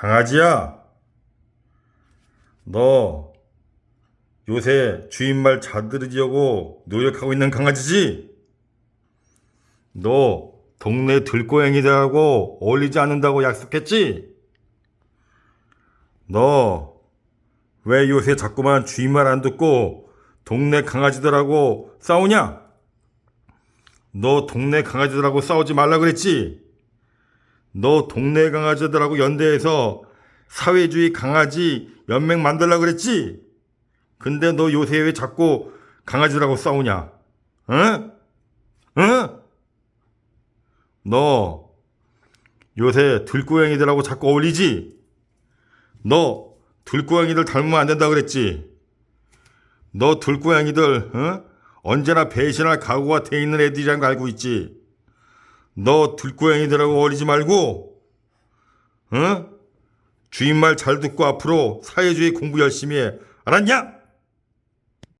강아지야, 너 요새 주인 말 잘 들으려고 노력하고 있는 강아지지? 너 동네 들고양이들하고 어울리지 않는다고 약속했지? 너 왜 요새 자꾸만 주인 말 안 듣고 동네 강아지들하고 싸우냐? 너 동네 강아지들하고 싸우지 말라 그랬지? 너 동네 강아지들하고 연대해서 사회주의 강아지 연맹 만들라 그랬지? 근데 너 요새 왜 자꾸 강아지들하고 싸우냐? 응? 응? 너 요새 들고양이들하고 자꾸 어울리지? 너 들고양이들 닮으면 안 된다 그랬지? 너 들고양이들 응? 언제나 배신할 각오가 돼 있는 애들이란 거 알고 있지? 너 들고양이들하고 어울리지 말고 응? 주인 말 잘 듣고 앞으로 사회주의 공부 열심히 해 알았냐?